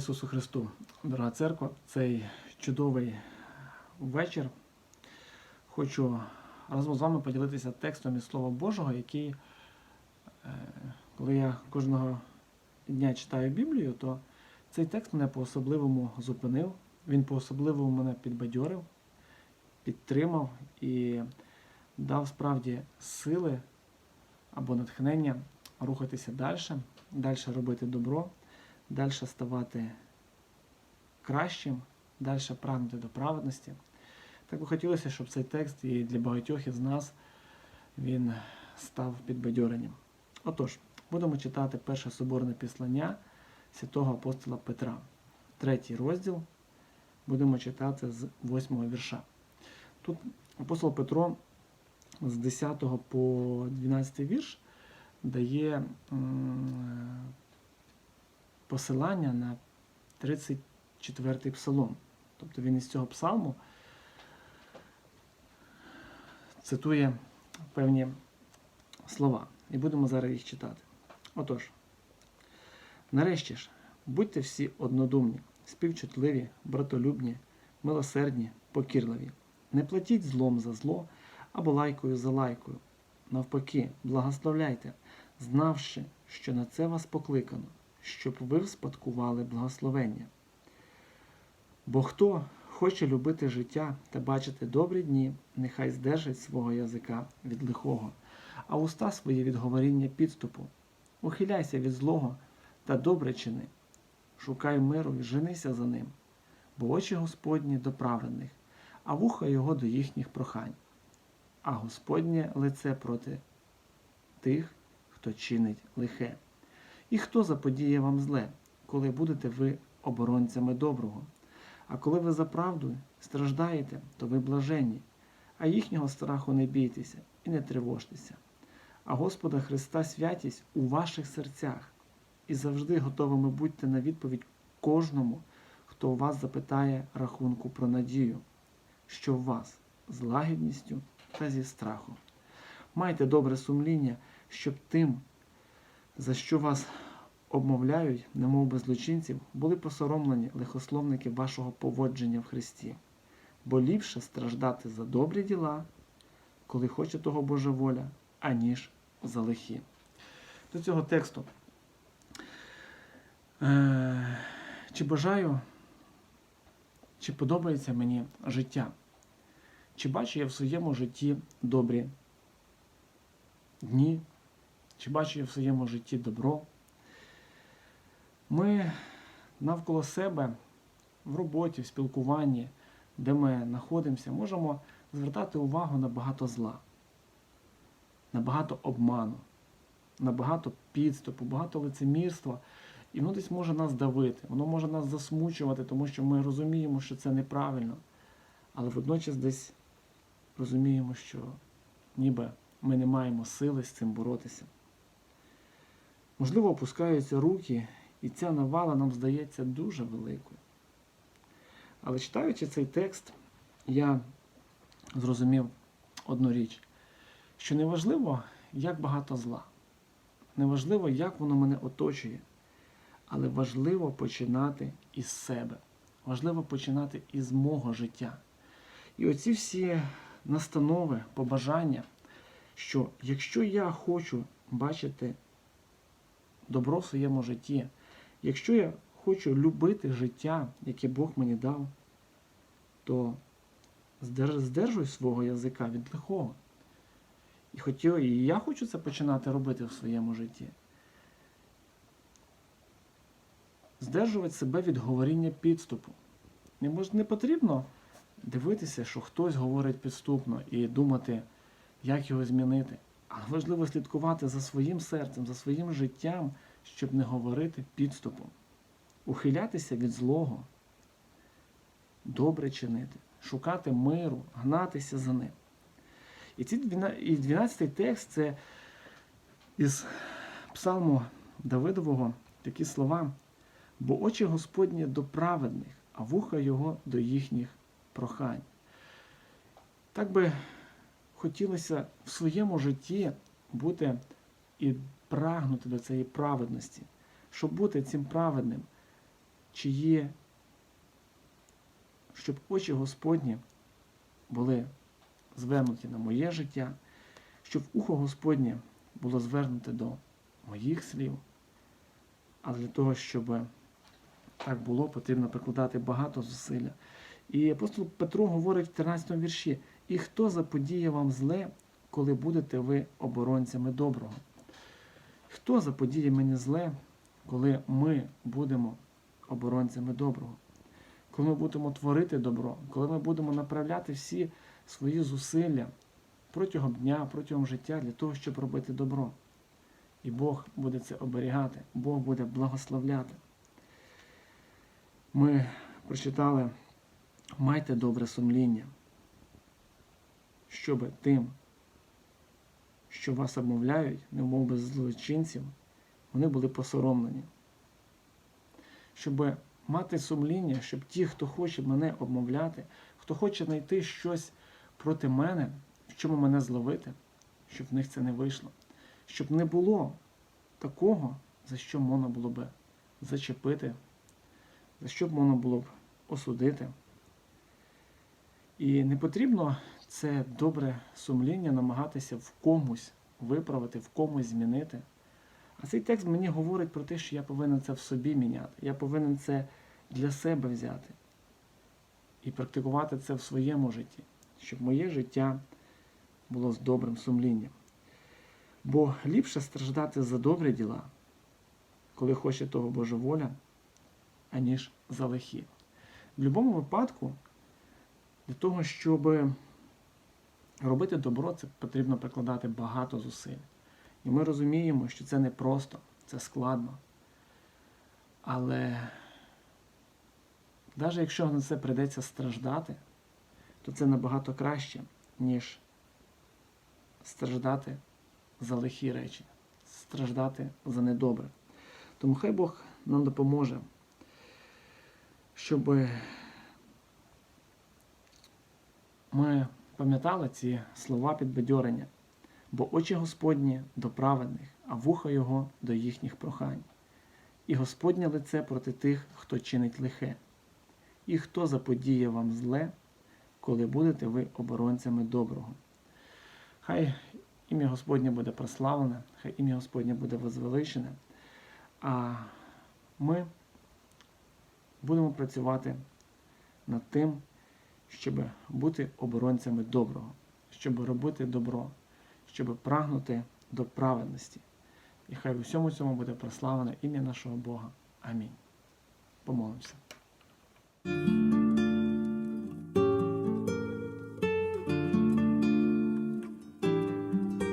Ісусу Христу, дорога церква, цей чудовий вечір. Хочу разом з вами поділитися текстом із Слова Божого, який, е, коли я кожного дня читаю Біблію, то цей текст мене по-особливому зупинив, він по-особливому мене підбадьорив, підтримав і дав справді сили або натхнення рухатися далі, далі робити добро далі ставати кращим, далі прагнути до праведності. Так би хотілося, щоб цей текст і для багатьох із нас він став підбадьоренням. Отож, будемо читати перше соборне післання святого апостола Петра, третій розділ. Будемо читати з 8 вірша. Тут апостол Петро з 10 по 12 вірш дає посилання на 34-й псалом. Тобто він із цього псалму цитує певні слова. І будемо зараз їх читати. Отож, нарешті ж, будьте всі однодумні, співчутливі, братолюбні, милосердні, покірливі. Не платіть злом за зло або лайкою за лайкою. Навпаки, благословляйте, знавши, що на це вас покликано щоб ви вспадкували благословення. Бо хто хоче любити життя та бачити добрі дні, нехай здержить свого язика від лихого, а уста свої від говоріння підступу. Ухиляйся від злого та добре чини. Шукай миру і женися за ним, бо очі Господні до праведних, а вуха його до їхніх прохань, а Господнє лице проти тих, хто чинить лихе. І хто заподіє вам зле, коли будете ви оборонцями доброго? А коли ви за правду страждаєте, то ви блаженні, а їхнього страху не бійтеся і не тривожтеся. А Господа Христа святість у ваших серцях, і завжди готовими будьте на відповідь кожному, хто у вас запитає рахунку про надію, що в вас з лагідністю та зі страхом. Майте добре сумління, щоб тим, за що вас обмовляють, немов би злочинців, були посоромлені лихословники вашого поводження в Христі. Бо ліпше страждати за добрі діла, коли хоче того Божа воля, аніж за лихі. До цього тексту. Е, Чи бажаю, чи подобається мені життя? Чи бачу я в своєму житті добрі дні? Чи бачу я в своєму житті добро? Ми навколо себе в роботі, в спілкуванні, де ми знаходимося, можемо звертати увагу на багато зла, на багато обману, на багато підступу, багато лицемірства. І воно десь може нас давити, воно може нас засмучувати, тому що ми розуміємо, що це неправильно. Але водночас десь розуміємо, що ніби ми не маємо сили з цим боротися. Можливо, опускаються руки, і ця навала нам здається дуже великою. Але читаючи цей текст, я зрозумів одну річ, що неважливо, як багато зла, неважливо, як воно мене оточує, але важливо починати із себе. Важливо починати із мого життя. І оці всі настанови, побажання, що якщо я хочу бачити добро в своєму житті, якщо я хочу любити життя, яке Бог мені дав, то здержуй свого язика від лихого. І хотів, і я хочу це починати робити в своєму житті. Здержувати себе від говоріння підступу. Не, мож, не потрібно дивитися, що хтось говорить підступно і думати, як його змінити. Але важливо слідкувати за своїм серцем, за своїм життям, щоб не говорити підступом. Ухилятися від злого, добре чинити, шукати миру, гнатися за ним. І ці 12 текст це із Псалму Давидового такі слова. Бо очі Господні до праведних, а вуха Його до їхніх прохань. Так би хотілося в своєму житті бути і прагнути до цієї праведності, щоб бути цим праведним, чиї, щоб очі Господні були звернуті на моє життя, щоб ухо Господнє було звернуте до моїх слів. А для того, щоб так було, потрібно прикладати багато зусилля. І апостол Петро говорить в 13 вірші: І хто заподіє вам зле, коли будете ви оборонцями доброго? Хто заподіє мені зле, коли ми будемо оборонцями доброго? Коли ми будемо творити добро, коли ми будемо направляти всі свої зусилля протягом дня, протягом життя для того, щоб робити добро. І Бог буде це оберігати, Бог буде благословляти. Ми прочитали, майте добре сумління, щоб тим, що вас обмовляють, немов би злочинців, вони були посоромлені. Щоб мати сумління, щоб ті, хто хоче мене обмовляти, хто хоче знайти щось проти мене, в чому мене зловити, щоб в них це не вийшло. Щоб не було такого, за що можна було би зачепити, за що б можна було б осудити. І не потрібно це добре сумління намагатися в комусь виправити, в комусь змінити. А цей текст мені говорить про те, що я повинен це в собі міняти. Я повинен це для себе взяти і практикувати це в своєму житті, щоб моє життя було з добрим сумлінням. Бо ліпше страждати за добрі діла, коли хоче того Божа воля, аніж за лихі. В будь-якому випадку, для того, щоб робити добро, це потрібно прикладати багато зусиль. І ми розуміємо, що це не просто, це складно. Але навіть якщо на це прийдеться страждати, то це набагато краще, ніж страждати за лихі речі, страждати за недобре. Тому хай Бог нам допоможе, щоб ми пам'ятали ці слова підбадьорення, бо очі Господні до праведних, а вуха Його до їхніх прохань. І Господнє лице проти тих, хто чинить лихе, і хто заподіє вам зле, коли будете ви оборонцями доброго. Хай ім'я Господнє буде прославлене, хай ім'я Господнє буде возвеличене, а ми будемо працювати над тим, щоб бути оборонцями доброго, щоб робити добро, щоб прагнути до праведності. І хай в усьому цьому буде прославлене ім'я нашого Бога. Амінь. Помолимося.